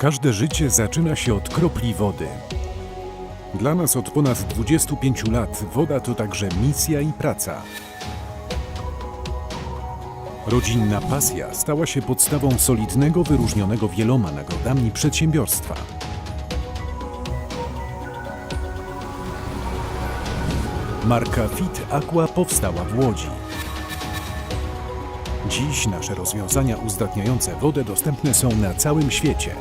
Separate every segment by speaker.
Speaker 1: Każde życie zaczyna się od kropli wody. Dla nas od ponad 25 lat woda to także misja i praca. Rodzinna pasja stała się podstawą solidnego, wyróżnionego wieloma nagrodami przedsiębiorstwa. Marka Fit Aqua powstała w Łodzi. Dziś nasze rozwiązania uzdatniające wodę dostępne są na całym świecie.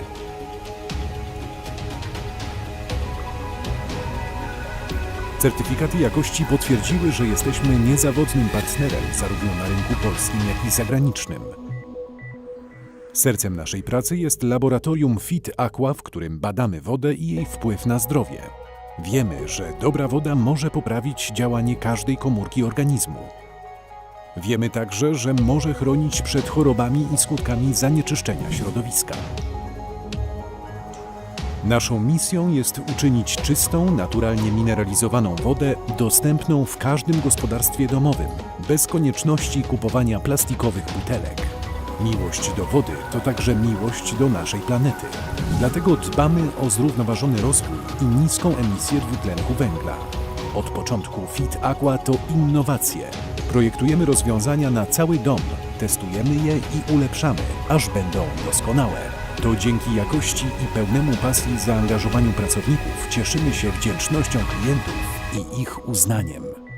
Speaker 1: Certyfikaty jakości potwierdziły, że jesteśmy niezawodnym partnerem zarówno na rynku polskim, jak i zagranicznym. Sercem naszej pracy jest laboratorium Fit Aqua, w którym badamy wodę i jej wpływ na zdrowie. Wiemy, że dobra woda może poprawić działanie każdej komórki organizmu. Wiemy także, że może chronić przed chorobami i skutkami zanieczyszczenia środowiska. Naszą misją jest uczynić czystą, naturalnie mineralizowaną wodę dostępną w każdym gospodarstwie domowym, bez konieczności kupowania plastikowych butelek. Miłość do wody to także miłość do naszej planety. Dlatego dbamy o zrównoważony rozwój i niską emisję dwutlenku węgla. Od początku Fit Aqua to innowacje. Projektujemy rozwiązania na cały dom, testujemy je i ulepszamy, aż będą doskonałe. To dzięki jakości i pełnemu pasji zaangażowaniu pracowników cieszymy się wdzięcznością klientów i ich uznaniem.